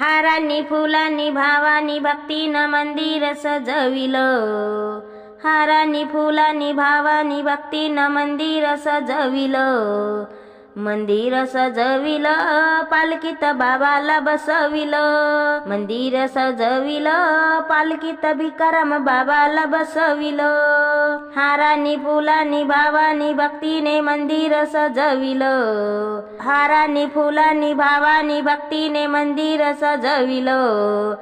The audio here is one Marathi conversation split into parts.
हारांनी फुलांनी भावानी भक्तीनं मंदिर सजविलं. हारांनी फुलांनी भावानी भक्तीनं मंदिर सजविलं. मंदिर सजविलं पालखीत बाबाला बसविलं. मंदिर सजविलं पालखीत भिकाराम बाबाला बसविलं. हारांनी फुलांनी भावानी भक्तीने मंदिर सजविलं. हारांनी फुलांनी भावानी भक्तीने मंदिर सजविलं.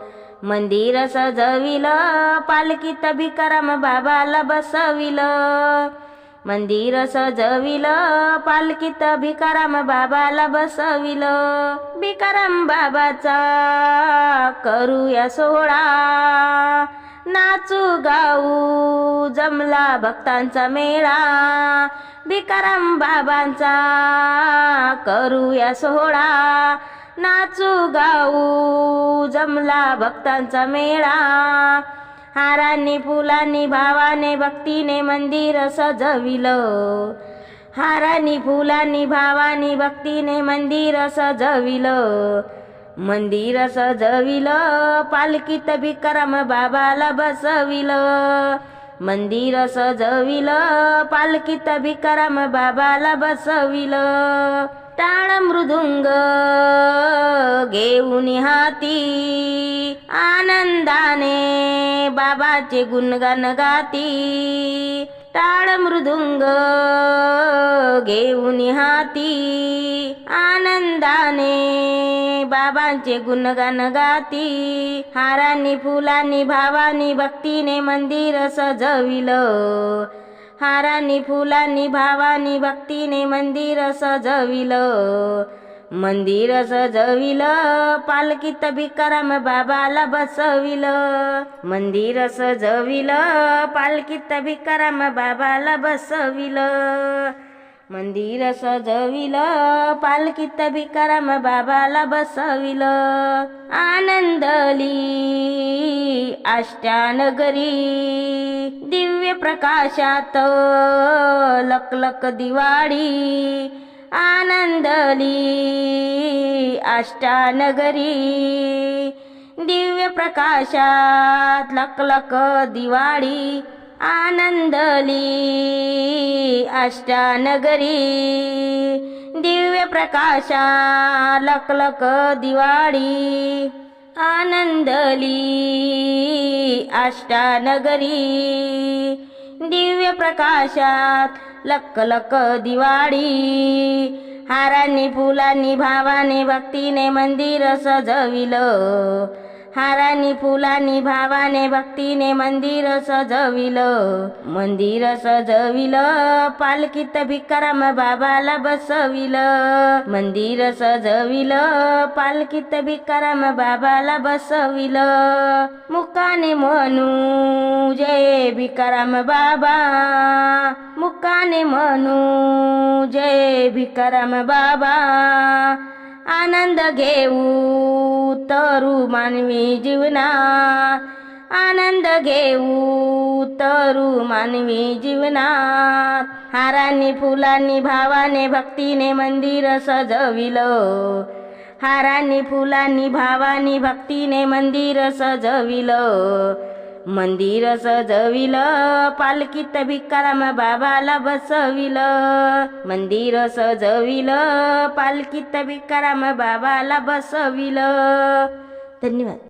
मंदिर सजविलं पालखीत भिकाराम बाबाला बसविलं. मंदिर सजविलं पालखीत भिकाराम बाबाला बसविलं. भिकाराम बाबाचा करूया सोहळा. नाचू गाऊ जमला भक्तांचा मेळा. भिकाराम बाबांचा करूया सोहळा. नाचू गाऊ जमला भक्तांचा मेळा. हारांनी फुलांनी भावाने भक्तीने मंदिर सजविलं. हारांनी फुलांनी भावानी भक्तीने मंदिर सजविलं. मंदिर सजविलं पालखीत भिकारम बाबाला बसविलं. मंदिर सजविलं पालखीत भिकाराम बाबाला बसविलं. टाळ मृदुंग घेऊन हाती आनंदाने बाबाचे गुणगान गाती. टाळ मृदुंग घेऊन हाती आनंदाने बाबांचे गुणगान गाती. हारांनी फुलांनी भावानी भक्तीने मंदिर सजविलं. हारांनी फुलांनी भावानी भक्तीने मंदिर सजविलं. मंदिर सजविलं पालखीत भिकाराम बाबाला बसविलं. मंदिर सजविलं पालखीत भिकाराम बाबाला बसविलं. मंदिर सजविलं पालखीत भिकाराम बाबाला बसविलं. आनंदली आष्टानगरी दिव्य प्रकाशात लकलक दिवाळी. आनंदली आष्टानगरी दिव्य प्रकाशात लकलक दिवाळी. आनंदली अष्टानगरी दिव्य प्रकाशात लकलक दिवाळी. आनंदली अष्टानगरी दिव्य प्रकाशात लकलक दिवाळी. हारांनी फुलांनी भावाने भक्तीने मंदिर सजविलं. हारांनी फुलांनी भावाने भक्तीने मंदिर सजविलं. मंदिर सजविलं पालखीत भिकाराम बाबाला बसविलं. मंदिर सजविलं पालखीत भिकाराम बाबाला बसविलं. मुकाने म्हणू जय भिकाराम बाबा. मुकाने म्हणू जय भिकाराम बाबा. आनंद घेऊ तरू मानवी जीवनात आनंद घेऊ तरू मानवी जीवनात हारांनी फुलांनी भावाने भक्तीने मंदिर सजविलं. हारांनी फुलांनी भावानी भक्तीने मंदिर सजविलं. मंदिर सजविलं पालखीत भिकाराम बाबाला बसविलं. मंदिर सजविलं पालखीत भिकाराम बाबाला बसविलं. धन्यवाद.